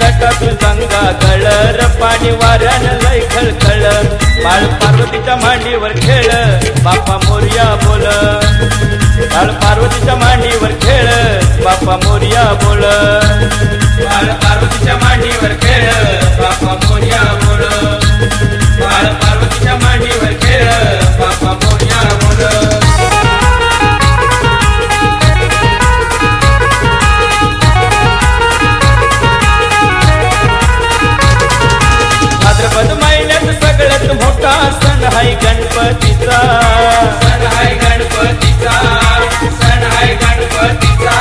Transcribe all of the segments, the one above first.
जटातून Ganga colour पाणी वाऱ्यान लय खळखळ बाळ पार्वतीच्या मांडीवर खेळ बापा मोरिया बोल बाळ पार्वतीच्या मांडीवर खेळ बापा मोरिया बोल आहे गणपतीचा. सण आहे गणपतीचा सण आहे गणपतीचा.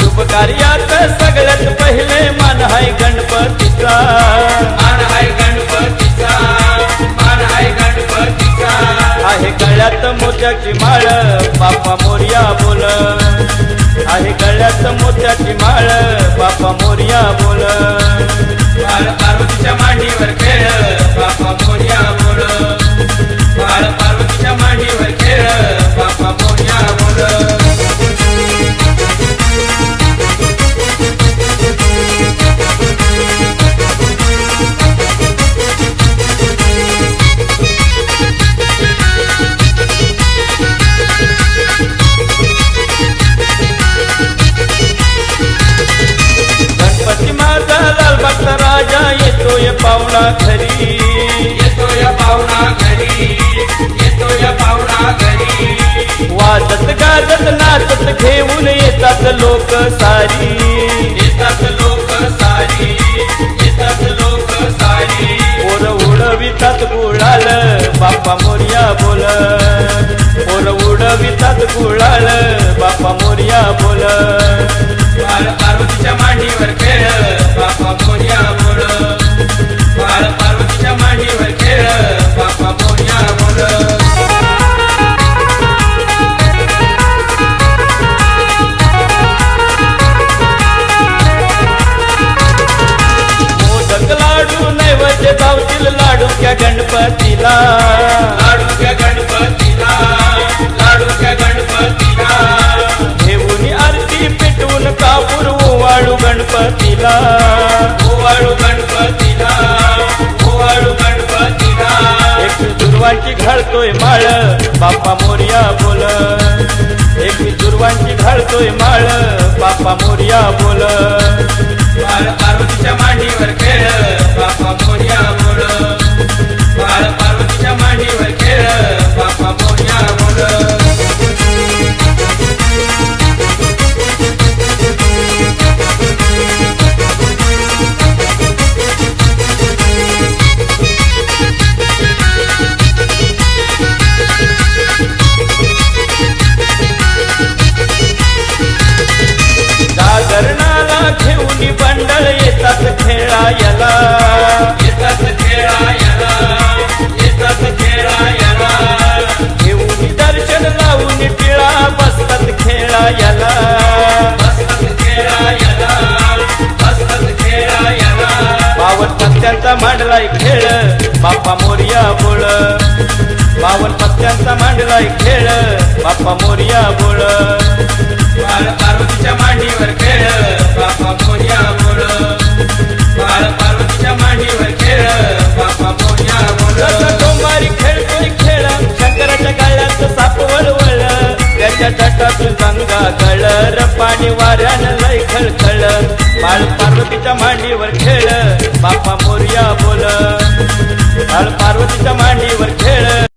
शुभ कार्यात सगळ्यात पहिले मान आहे गणपतीचा. मान आहे गणपतीचा मान आहे गणपतीचा. आहे गळ्यात मोत्याची माळ बाप्पा मोर्या बोल. आहे गळ्यात मोत्याची माळ बाप्पा मोर्या बोल. पार्वतीच्या मांडीवर खेळ. घरी. येतोय पाहुणा घरी. पाहुणा घरी. वाजत गाजत नाचत घेऊन येतात लोक सारी. येतात लोक सारी. येतात लोक सारी. पोर उडवितात गुळाल बाप्पा मोर्या बोल. पोर उडवितात गुळाल बाप्पा मोर्या बोल. पार्वतीच्या मांडीवर खेळ. नैवेद्य गावतील लाडू क्या गणपतीला. लाडू क्या गणपतीला लाडू क्या गणपतीला. घेऊन आरती पेटवून कापूर ओवाळू गणपतीला. ओवाळू गणपतीला ओवाळू गणपतीला. एक दुर्वांची घालतोय माळ बाप्पा मोर्या बोल. एक दुर्वांची घालतोय माळ बाप्पा मोर्या बोल. पार्वतीच्या मांडीवर खेळ बाप्पा मांडलाय खेळ बाप्पा मोर्या बोल बावन पत्त्यांचा मांडलाय खेळ बाप्पा मोर्या बोल पार्वतीच्या मांडीवर खेळ. बाळ पार्वतीच्या मांडीवर खेळ बापा मोर्या बोल. बाळ पार्वतीच्या मांडीवर खेळ.